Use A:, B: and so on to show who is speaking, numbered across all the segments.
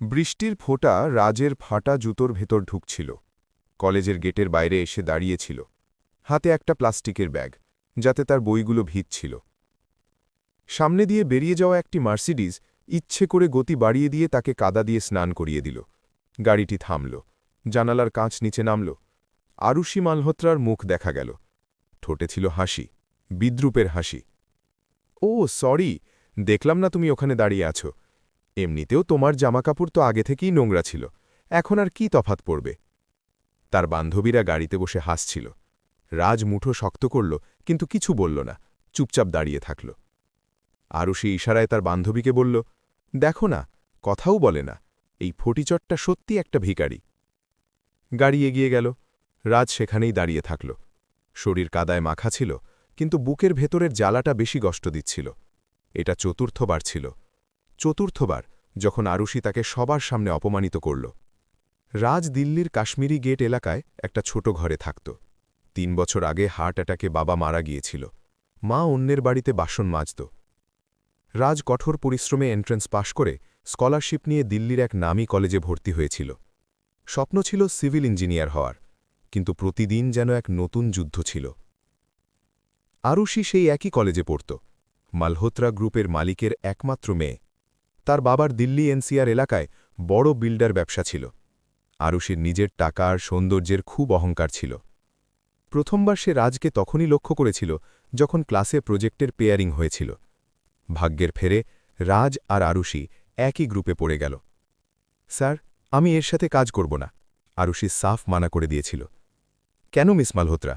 A: বৃষ্টির ফোঁটা রাজের ফাটা জুতোর ভেতর ঢুকছিল। কলেজের গেটের বাইরে এসে দাঁড়িয়েছিল। হাতে একটা প্লাস্টিকের ব্যাগ, যাতে তার বইগুলো ভিজছিল সামনে দিয়ে বেরিয়ে যাওয়া একটি মার্সিডিজ ইচ্ছে করে গতি বাড়িয়ে দিয়ে তাকে কাদা দিয়ে স্নান করিয়ে দিল। গাড়িটি থামল। জানালার কাঁচ নিচে নামল। আরুষি মালহোত্রার মুখ দেখা গেল। ঠোঁটে ছিল হাসি, বিদ্রুপের হাসি। ও, সরি, দেখলাম না তুমি ওখানে দাঁড়িয়ে আছো। এমনিতেও তোমার জামাকাপড় তো আগে থেকেই নোংরা ছিল। এখন আর কি তফাত পড়বে? তার বান্ধবীরা গাড়িতে বসে হাসছিল। রাজ মুঠো শক্ত করল, কিন্তু কিছু বলল না, চুপচাপ দাঁড়িয়ে থাকল। আরও সে ইশারায় তার বান্ধবীকে বলল, দেখো না, কথাও বলে না, এই ফটিচটটা সত্যি একটা ভিকারি গাড়ি এগিয়ে গেল, রাজ সেখানেই দাঁড়িয়ে থাকল। শরীর কাদায় মাখা ছিল, কিন্তু বুকের ভেতরের জ্বালাটা বেশি কষ্ট দিচ্ছিল। এটা চতুর্থবার ছিল। চতুর্থবার যখন আরুষি তাকে সবার সামনে অপমানিত করল। রাজ দিল্লির কাশ্মীরি গেট এলাকায় একটা ছোট ঘরে থাকত। তিন বছর আগে হার্ট অ্যাটাকে বাবা মারা গিয়েছিল। মা অন্যের বাড়িতে বাসন মাজত। রাজ কঠোর পরিশ্রমে এন্ট্রেন্স পাশ করে স্কলারশিপ নিয়ে দিল্লির এক নামী কলেজে ভর্তি হয়েছিল। স্বপ্ন ছিল সিভিল ইঞ্জিনিয়ার হওয়ার, কিন্তু প্রতিদিন যেন এক নতুন যুদ্ধ ছিল। আরুষি সেই একই কলেজে পড়ত। মালহোত্রা গ্রুপের মালিকের একমাত্র মেয়ে। তার বাবার দিল্লি এনসিআর এলাকায় বড় বিল্ডার ব্যবসা ছিল। আরুষির নিজের টাকা আর সৌন্দর্যের খুব অহংকার ছিল। প্রথমবার সে রাজকে তখনই লক্ষ্য করেছিল যখন ক্লাসে প্রজেক্টের পেয়ারিং হয়েছিল। ভাগ্যের ফেরে রাজ আর আরুষি একই গ্রুপে পড়ে গেল। স্যার, আমি এর সাথে কাজ করব না, আরুষি সাফ মানা করে দিয়েছিল। কেন মিস মালহোত্রা?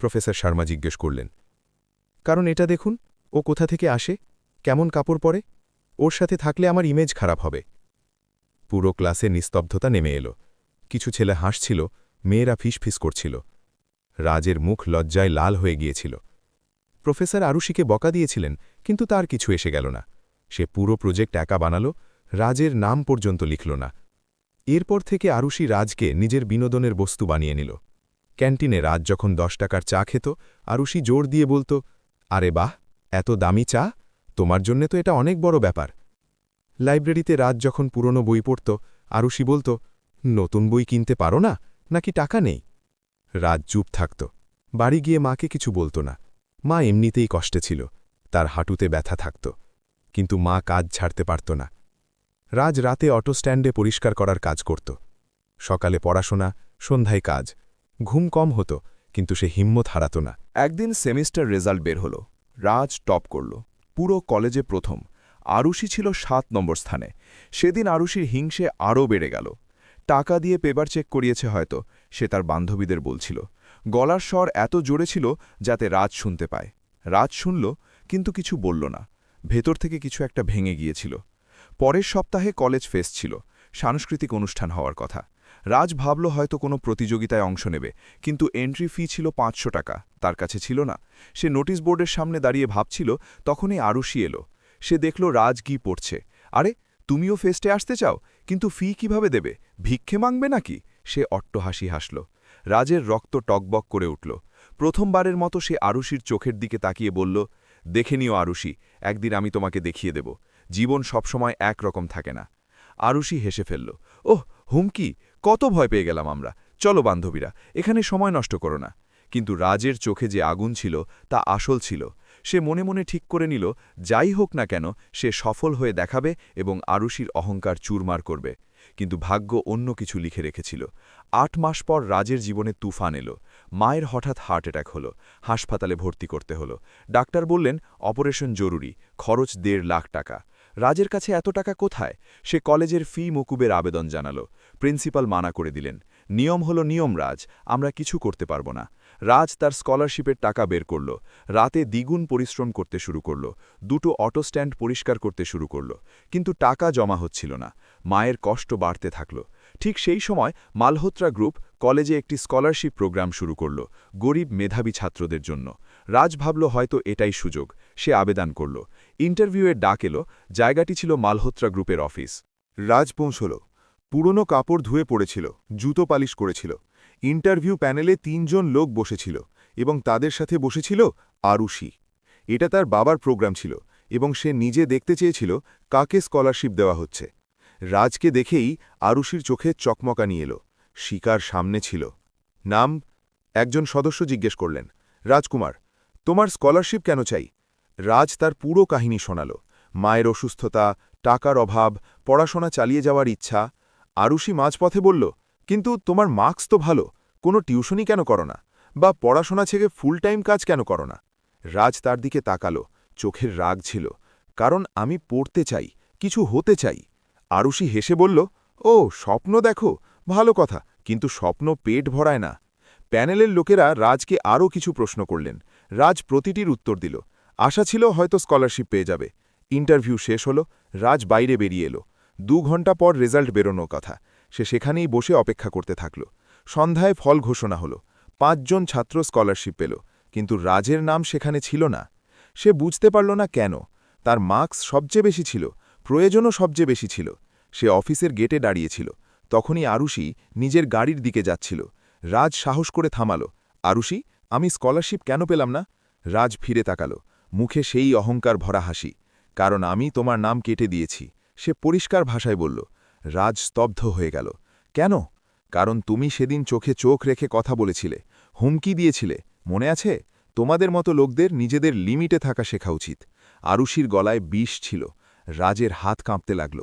A: প্রফেসর শর্মা জিজ্ঞেস করলেন। কারণ এটা দেখুন, ও কোথা থেকে আসে? কেমন কাপড় পরে? ওর সাথে থাকলে আমার ইমেজ খারাপ হবে। পুরো ক্লাসে নিস্তব্ধতা নেমে এলো। কিছু ছেলে হাসছিল, মেয়েরা ফিসফিস করছিল। রাজের মুখ লজ্জায় লাল হয়ে গিয়েছিল। প্রফেসর আরুষিকে বকা দিয়েছিলেন, কিন্তু তার কিছু এসে গেল না। সে পুরো প্রজেক্ট একা বানালো, রাজের নাম পর্যন্ত লিখল না। এরপর থেকে আরুষি রাজকে নিজের বিনোদনের বস্তু বানিয়ে নিল। ক্যান্টিনে রাজ যখন দশ টাকার চা খেত আরুষি জোর দিয়ে বলত, আরে বাহ, এত দামি চা। তোমার জন্যে তো এটা অনেক বড় ব্যাপার। লাইব্রেরিতে রাজ যখন পুরনো বই পড়ত, আরুষি বলত, নতুন বই কিনতে পারো না? নাকি টাকা নেই? রাজ চুপ থাকত। বাড়ি গিয়ে মাকে কিছু বলতো না। মা এমনিতেই কষ্টে ছিল। তার হাঁটুতে ব্যথা থাকত। কিন্তু মা কাজ ছাড়তে পারত না। রাজ রাতে অটো স্ট্যান্ডে পরিষ্কার করার কাজ করত। সকালে পড়াশোনা, সন্ধ্যায় কাজ। ঘুম কম হতো, কিন্তু সে হিম্মত হারাত না।
B: একদিন সেমিস্টার রেজাল্ট বের হলো। রাজ টপ করল। পুরো কলেজে প্রথম। আরুষি ছিল সাত নম্বর স্থানে। সেদিন আরুষির হিংসে আরও বেড়ে গেল। টাকা দিয়ে পেপার চেক করিয়েছে হয়তো, সে তার বান্ধবীদের বলছিল। গলার স্বর এত জোরে ছিল যাতে রাজ শুনতে পায়। রাজ শুনল, কিন্তু কিছু বলল না। ভেতর থেকে কিছু একটা ভেঙে গিয়েছিল। পরের সপ্তাহে কলেজ ফেস্ট ছিল। সাংস্কৃতিক অনুষ্ঠান হওয়ার কথা। রাজ ভাবল হয়তো কোনো প্রতিযোগিতায় অংশ নেবে, কিন্তু এন্ট্রি ফি ছিল পাঁচশো টাকা, তার কাছে ছিল না। সে নোটিশ বোর্ডের সামনে দাঁড়িয়ে ভাবছিল, তখনই আরুষি এলো। সে দেখল রাজ কি পড়ছে। আরে, তুমিও ফেস্টে আসতে চাও? কিন্তু ফি কীভাবে দেবে? ভিক্ষে মাংবে নাকি? সে অট্টহাসি হাসল। রাজের রক্ত টকবক করে উঠল। প্রথমবারের মতো সে আরুষির চোখের দিকে তাকিয়ে বলল, দেখে নিও আরুষি একদিন আমি তোমাকে দেখিয়ে দেব। জীবন সবসময় এক রকম থাকে না। আরুষি হেসে ফেলল, ওহ, হুমকি! কত ভয় পেয়ে গেলাম আমরা। চলো বান্ধবীরা, এখানে সময় নষ্ট করো না। কিন্তু রাজের চোখে যে আগুন ছিল, তা আসল ছিল। সে মনে মনে ঠিক করে নিল, যাই হোক না কেন, সে সফল হয়ে দেখাবে এবং আরুষির অহংকার চুরমার করবে। কিন্তু ভাগ্য অন্য কিছু লিখে রেখেছিল। আট মাস পর রাজের জীবনে তুফান এলো। মায়ের হঠাৎ হার্ট অ্যাটাক হলো। হাসপাতালে ভর্তি করতে হলো। ডাক্তার বললেন, অপারেশন জরুরি। খরচ দেড় লাখ টাকা। রাজের কাছে এত টাকা কোথায়? সে কলেজের ফি মকুবের আবেদন জানালো। প্রিন্সিপাল মানা করে দিলেন, নিয়ম হলো নিয়ম, রাজ, আমরা কিছু করতে পারব না। রাজ তার স্কলারশিপের টাকা বের করল, রাতে দ্বিগুণ পরিশ্রম করতে শুরু করল, দুটো অটো স্ট্যান্ড পরিষ্কার করতে শুরু করল, কিন্তু টাকা জমা হচ্ছিল না, মায়ের কষ্ট বাড়তে থাকল। ঠিক সেই সময় মালহোত্রা গ্রুপ কলেজে একটি স্কলারশিপ প্রোগ্রাম শুরু করল গরিব মেধাবী ছাত্রদের জন্য। রাজ ভাবল হয়তো এটাই সুযোগ। সে আবেদন করল। ইন্টারভিউয়ের ডাক এলো। জায়গাটি ছিল মালহোত্রা গ্রুপের অফিস।
C: রাজ পৌঁছল। পুরনো কাপড় ধুয়ে পড়েছিল, জুতো পালিশ করেছিল। ইন্টারভিউ প্যানেলে তিনজন লোক বসেছিল এবং তাদের সাথে বসেছিল আরুষি এটা তার বাবার প্রোগ্রাম ছিল এবং সে নিজে দেখতে চেয়েছিল কাকে স্কলারশিপ দেওয়া হচ্ছে।
A: রাজকে দেখেই আরুষির চোখে চকমকানি এলো। শিকার সামনে ছিল। নাম, একজন সদস্য জিজ্ঞেস করলেন, রাজকুমার, তোমার স্কলারশিপ কেন চাই? রাজ তার পুরো কাহিনী শোনাল। মায়ের অসুস্থতা, টাকার অভাব, পড়াশোনা চালিয়ে যাওয়ার ইচ্ছা। আরুষি মাঝপথে বলল, কিন্তু তোমার মার্কস তো ভালো, কোনো টিউশনই কেন করো না? বা পড়াশোনা ছেড়ে ফুল টাইম কাজ কেন করো না? রাজ তার দিকে তাকালো, চোখের রাগ ছিল, কারণ আমি পড়তে চাই, কিছু হতে চাই। আরুষি হেসে বলল, ও, স্বপ্ন দেখো ভালো কথা, কিন্তু স্বপ্ন পেট ভরায় না। প্যানেলের লোকেরা রাজকে আরও কিছু প্রশ্ন করলেন। রাজ প্রতিটির উত্তর দিল। আশা ছিল হয়তো স্কলারশিপ পেয়ে যাবে। ইন্টারভিউ শেষ হলো, রাজ বাইরে বেরিয়ে এলো। দু ঘণ্টা পর রেজাল্ট বেরোনোর কথা। সে সেখানেই বসে অপেক্ষা করতে থাকল। সন্ধ্যায় ফল ঘোষণা হলো। পাঁচজন ছাত্র স্কলারশিপ পেল, কিন্তু রাজের নাম সেখানে ছিল না। সে বুঝতে পারল না কেন। তার মার্কস সবচেয়ে বেশি ছিল, প্রয়োজনও সবচেয়ে বেশি ছিল। সে অফিসের গেটে দাঁড়িয়েছিল তখনই আরুষি নিজের গাড়ির দিকে যাচ্ছিল। রাজ সাহস করে থামাল। আরুষি, আমি স্কলারশিপ কেন পেলাম না? রাজ ফিরে তাকাল। মুখে সেই অহংকার ভরা হাসি। কারণ আমি তোমার নাম কেটে দিয়েছি, সে পরিষ্কার ভাষায় বলল। রাজ স্তব্ধ হয়ে গেল। কেন? কারণ তুমি সেদিন চোখে চোখ রেখে কথা বলেছিলে, হুমকি দিয়েছিলে, মনে আছে? তোমাদের মতো লোকদের নিজেদের লিমিটে থাকা শেখা উচিত। আরুষির গলায় বিষ ছিল। রাজের হাত কাঁপতে লাগল।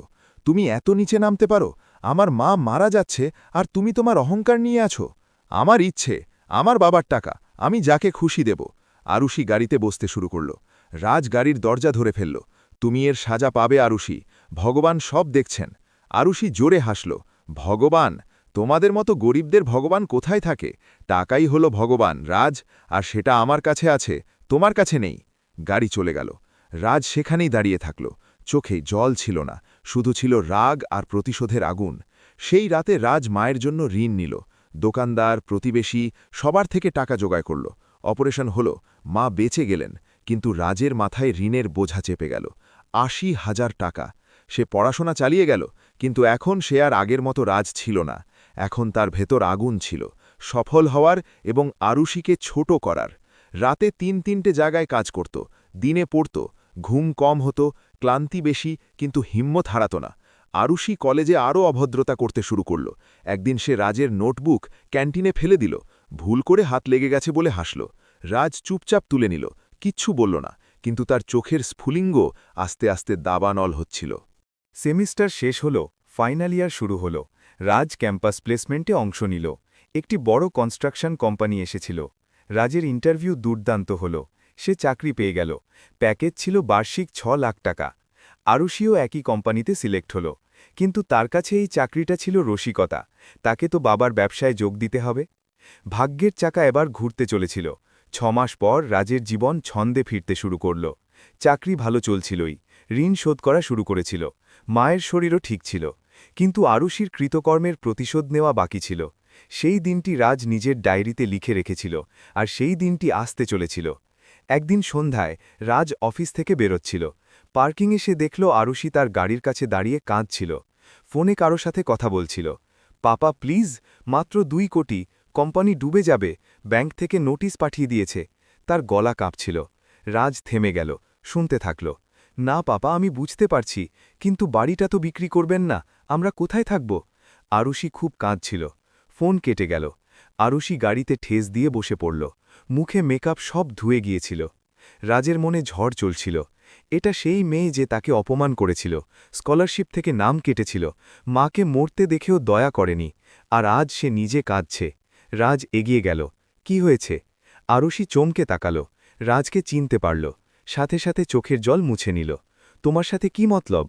A: তুমি এত নিচে নামতে পারো? আমার মা মারা যাচ্ছে আর তুমি তোমার অহংকার নিয়ে আছো। আমার ইচ্ছে, আমার বাবার টাকা, আমি যাকে খুশি দেব। আরুষি গাড়িতে বসতে শুরু করল। রাজ গাড়ির দরজা ধরে ফেলল। তুমি এর সাজা পাবে আরুষি। ভগবান সব দেখছেন। আরুষি জোরে হাসল। ভগবান, তোমাদের মতো গরিবদের ভগবান কোথায় থাকে? টাকাই হলো ভগবান, রাজ, আর সেটা আমার কাছে আছে, তোমার কাছে নেই। গাড়ি চলে গেল। রাজ সেখানেই দাঁড়িয়ে থাকল। চোখে জল ছিল না। শুধু ছিল রাগ আর প্রতিশোধের আগুন। সেই রাতে রাজ মায়ের জন্য ঋণ নিল। দোকানদার, প্রতিবেশী সবার থেকে টাকা জোগায় করল। অপারেশন হল, মা বেঁচে গেলেন, কিন্তু রাজের মাথায় ঋণের বোঝা চেপে গেল। আশি হাজার টাকা। সে পড়াশোনা চালিয়ে গেল, কিন্তু এখন সে আর আগের মতো রাজ ছিল না। এখন তার ভেতর আগুন ছিল, সফল হওয়ার এবং আরুষিকে ছোট করার। রাতে তিন তিনটে জায়গায় কাজ করত, দিনে পড়ত, ঘুম কম হতো ক্লান্তি বেশি, কিন্তু হিম্মত হারাত না। আরুষি কলেজে আরও অভদ্রতা করতে শুরু করল। একদিন সে রাজের নোটবুক ক্যান্টিনে ফেলে দিল। ভুল করে হাত লেগে গেছে বলে হাসল। রাজ চুপচাপ তুলে নিল। কিচ্ছু বলল না, কিন্তু তার চোখের স্ফুলিঙ্গ আস্তে আস্তে দাবানল হচ্ছিল।
D: সেমিস্টার শেষ হল, ফাইনাল ইয়ার শুরু হল। রাজ ক্যাম্পাস প্লেসমেন্টে অংশ নিল। একটি বড় কনস্ট্রাকশন কোম্পানি এসেছিল। রাজের ইন্টারভিউ দুর্দান্ত হল। সে চাকরি পেয়ে গেল। প্যাকেজ ছিল বার্ষিক ছ লাখ টাকা। আরুষিও একই কোম্পানিতে সিলেক্ট হল। কিন্তু তার কাছে এই চাকরিটা ছিল রসিকতা। তাকে তো বাবার ব্যবসায় যোগ দিতে হবে। ভাগ্যের চাকা এবার ঘুরতে চলেছিল। ছমাস পর রাজের জীবন ছন্দে ফিরতে শুরু করল। চাকরি ভালো চলছিলই। ঋণ শোধ করা শুরু করেছিল। মায়ের শরীরও ঠিক ছিল। কিন্তু আরুষির কৃতকর্মের প্রতিশোধ নেওয়া বাকি ছিল। সেই দিনটি রাজ নিজের ডায়েরিতে লিখে রেখেছিল। আর সেই দিনটি আসতে চলেছিল। একদিন সন্ধ্যায় রাজ অফিস থেকে বেরোচ্ছিল। পার্কিংয়ে সে দেখল আরুষি তার গাড়ির কাছে দাঁড়িয়ে কাঁদছিল। ফোনে কারও সাথে কথা বলছিল। পাপা, প্লিজ, মাত্র দুই কোটি, কোম্পানি ডুবে যাবে, ব্যাংক থেকে নোটিশ পাঠিয়ে দিয়েছে। তার গলা কাঁপছিল। রাজ থেমে গেল, শুনতে থাকল। না পাপা, আমি বুঝতে পারছি, কিন্তু বাড়িটা তো বিক্রি করবেন না, আমরা কোথায় থাকব? আরুষি খুব কাঁদছিল। ফোন কেটে গেল। আরুষি গাড়িতে ঠেস দিয়ে বসে পড়ল। মুখে মেকআপ সব ধুয়ে গিয়েছিল। রাজের মনে ঝড় চলছিল। এটা সেই মেয়ে যে তাকে অপমান করেছিল। স্কলারশিপ থেকে নাম কেটেছিল। মাকে মরতে দেখেও দয়া করেনি। আর আজ সে নিজে কাঁদছে। রাজ এগিয়ে গেল। কি হয়েছে? আরুষি চমকে তাকাল। রাজকে চিনতে পারল। সাথে সাথে চোখের জল মুছে নিল। তোমার সাথে কি মতলব?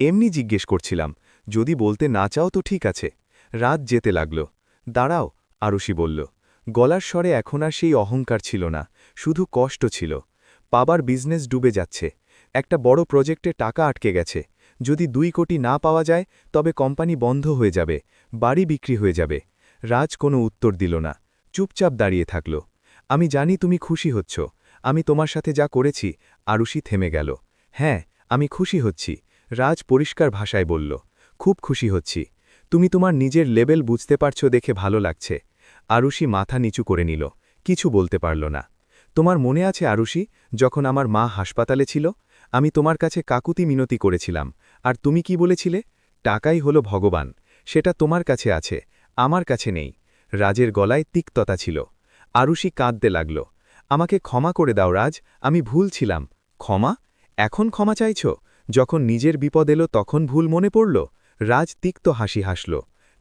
D: এমনি জিজ্ঞেস করছিলাম। যদি বলতে না চাও তো ঠিক আছে। রাত যেতে লাগল। দাঁড়াও। আরুষি বলল, গলার স্বরে এখন আর সেই অহংকার ছিল না, শুধু কষ্ট ছিল। পাবার বিজনেস ডুবে যাচ্ছে। একটা বড় প্রজেক্টে টাকা আটকে গেছে। যদি দুই কোটি না পাওয়া যায়, তবে কোম্পানি বন্ধ হয়ে যাবে, বাড়ি বিক্রি হয়ে যাবে রাজ কোনো উত্তর দিল না, চুপচাপ দাঁড়িয়ে থাকল। আমি জানি তুমি খুশি হচ্ছ। আমি তোমার সাথে যা করেছি, আরুষি থেমে গেল। হ্যাঁ আমি খুশি হচ্ছি, রাজ পরিষ্কার ভাষায় বলল। খুব খুশি হচ্ছি। তুমি তোমার নিজের লেবেল বুঝতে পারছ দেখে ভালো লাগছে। আরুষি মাথা নিচু করে নিল। কিছু বলতে পারল না। তোমার মনে আছে আরুষি, যখন আমার মা হাসপাতালে ছিল, আমি তোমার কাছে কাকুতি মিনতি করেছিলাম। আর তুমি কি বলেছিলে?
E: টাকাই হলো ভগবান, সেটা তোমার কাছে আছে, আমার কাছে নেই রাজের গলায় তিক্ততা ছিল। আরুষি কাঁদতে লাগল। আমাকে ক্ষমা করে দাও রাজ, আমি ভুল ছিলাম ক্ষমা? এখন ক্ষমা চাইছ? যখন নিজের বিপদ এলো তখন ভুল মনে পড়ল রাজ তিক্ত হাসি হাসল।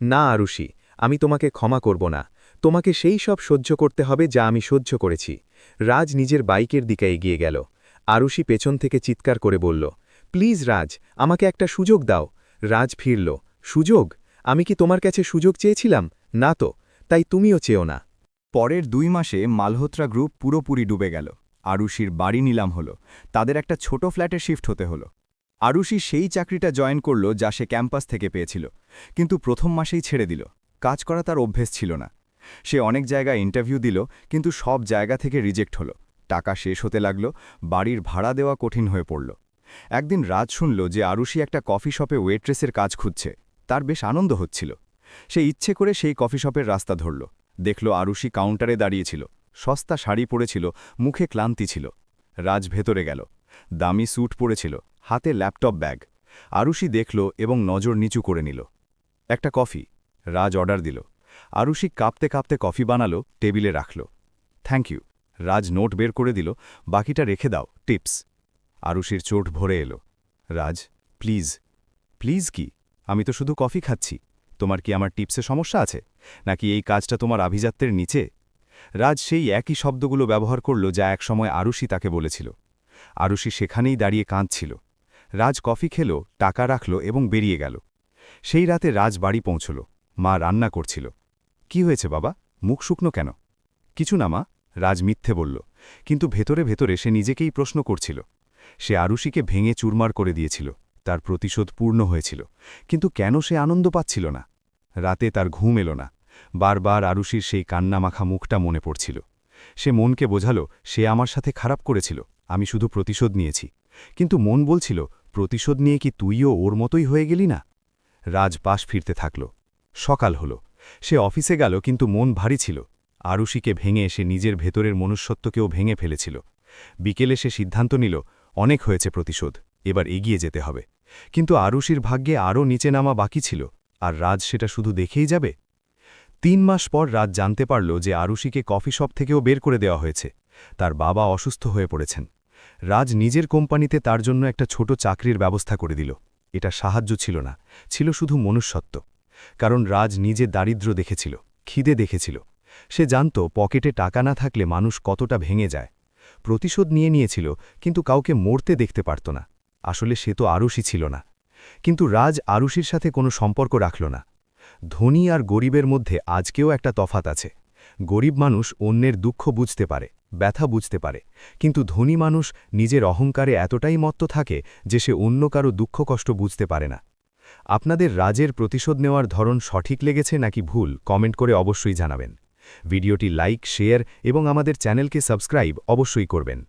E: না আরুষি, আমি তোমাকে ক্ষমা করব না। তোমাকে সেই সব সহ্য করতে হবে যা আমি সহ্য করেছি। রাজ নিজের বাইকের দিকে এগিয়ে গেল। আরুষি পেছন থেকে চিৎকার করে বলল, প্লিজ রাজ, আমাকে একটা সুযোগ দাও। রাজ ফিরল, সুযোগ? আমি কি তোমার কাছে সুযোগ চেয়েছিলাম? না তো, তাই তুমিও চেও না।
A: পরের দুই মাসে মালহোত্রা গ্রুপ পুরোপুরি ডুবে গেল। আরুষির বাড়ি নিলাম হলো। তাদের একটা ছোট ফ্ল্যাটে শিফট হতে হলো। আরুষি সেই চাকরিটা জয়েন করল যা সে ক্যাম্পাস থেকে পেয়েছিল, কিন্তু প্রথম মাসেই ছেড়ে দিল। কাজ করা তার অভ্যেস ছিল না। সে অনেক জায়গায় ইন্টারভিউ দিল, কিন্তু সব জায়গা থেকে রিজেক্ট হলো। টাকা শেষ হতে লাগল, বাড়ির ভাড়া দেওয়া কঠিন হয়ে পড়ল। একদিন রাজ শুনল যে আরুষি একটা কফি শপে ওয়েট্রেসের কাজ খুঁজছে। তার বেশ আনন্দ হচ্ছিল। সে ইচ্ছে করে সেই কফি শপের রাস্তা ধরল। দেখল আরুষি কাউন্টারে দাঁড়িয়েছিল সস্তা শাড়ি পরেছিল, মুখে ক্লান্তি ছিল। রাজ ভেতরে গেল। দামি স্যুট পরেছিল, হাতে ল্যাপটপ ব্যাগ আরুষি দেখল এবং নজর নিচু করে নিল। একটা কফি। রাজ অর্ডার দিল। আরুষি কাঁপতে কাঁপতে কফি বানালো, টেবিলে রাখল। Thank you. রাজ নোট বের করে দিল, বাকিটা রেখে দাও, টিপস। আরুষির চোট ভরে এলো। রাজ, প্লিজ। প্লিজ কি? আমি তো শুধু কফি খাচ্ছি। তোমার কি আমার টিপসে সমস্যা আছে? নাকি এই কাজটা তোমার আভিজাত্যের নিচে? রাজ সেই একই শব্দগুলো ব্যবহার করল যা একসময় আরুষি তাকে বলেছিল। আরুষি সেখানেই দাঁড়িয়ে কাঁদছিল। রাজ কফি খেল, টাকা রাখল এবং বেরিয়ে গেল। সেই রাতে রাজ বাড়ি পৌঁছল। মা রান্না করছিল। কি হয়েছে বাবা? মুখ শুকনো কেন? কিছু না মা, রাজ মিথ্যে বলল, কিন্তু ভেতরে ভেতরে সে নিজেকেই প্রশ্ন করছিল। সে আরুষিকে ভেঙে চুরমার করে দিয়েছিল, তার প্রতিশোধ পূর্ণ হয়েছিল, কিন্তু কেন সে আনন্দ পাচ্ছিল না? রাতে তার ঘুম এলো না, বারবার আরুষির সেই কান্নামাখা মুখটা মনে পড়ছিল। সে মনকে বোঝালো, সে আমার সাথে খারাপ করেছিল, আমি শুধু প্রতিশোধ নিয়েছি। কিন্তু মন বলছিল, প্রতিশোধ নিয়ে কি তুইও ওর মতোই হয়ে গেলি না? রাজ পাশ ফিরতে থাকল। সকাল হল সে অফিসে গেল কিন্তু মন ভারী ছিল। আরুষিকে ভেঙে সে নিজের ভেতরের মনুষ্যত্বকেও ভেঙে ফেলেছিল। বিকেলে সে সিদ্ধান্ত নিল, অনেক হয়েছে প্রতিশোধ, এবার এগিয়ে যেতে হবে। কিন্তু আরুষির ভাগ্যে আরও নিচে নামা বাকি ছিল, আর রাজ সেটা শুধু দেখেই যাবে? তিন মাস পর রাজ জানতে পারল যে আরুষিকে কফি শপ থেকেও বের করে দেওয়া হয়েছে। তার বাবা অসুস্থ হয়ে পড়েছেন। রাজ নিজের কোম্পানিতে তার জন্য একটা ছোট চাকরির ব্যবস্থা করে দিল। এটা সাহায্য ছিল না, ছিল শুধু মনুষ্যত্ব। কারণ রাজ নিজে দারিদ্র দেখেছিল, খিদে দেখেছিল। সে জানত পকেটে টাকা না থাকলে মানুষ কতটা ভেঙে যায়। প্রতিশোধ নিয়ে নিয়েছিল, কিন্তু কাউকে মরতে দেখতে পারত না। আসলে সে তো আরুষি ছিল না। কিন্তু রাজ আরুষির সাথে কোনো সম্পর্ক রাখল না। ধনী আর গরিবের মধ্যে আজকেও একটা তফাত আছে। গরিব মানুষ অন্যের দুঃখ বুঝতে পারে, ব্যথা বুঝতে পারে, কিন্তু ধনী মানুষ নিজের অহংকারে এতটাই মত্ত থাকে যে সে অন্য কারও দুঃখ কষ্ট বুঝতে পারে না। আপনাদের রাজের প্রতিশোধ নেওয়ার ধরন সঠিক লেগেছে নাকি ভুল, কমেন্ট করে অবশ্যই জানাবেন। ভিডিওটি লাইক, শেয়ার এবং আমাদের চ্যানেলকে সাবস্ক্রাইব অবশ্যই করবেন।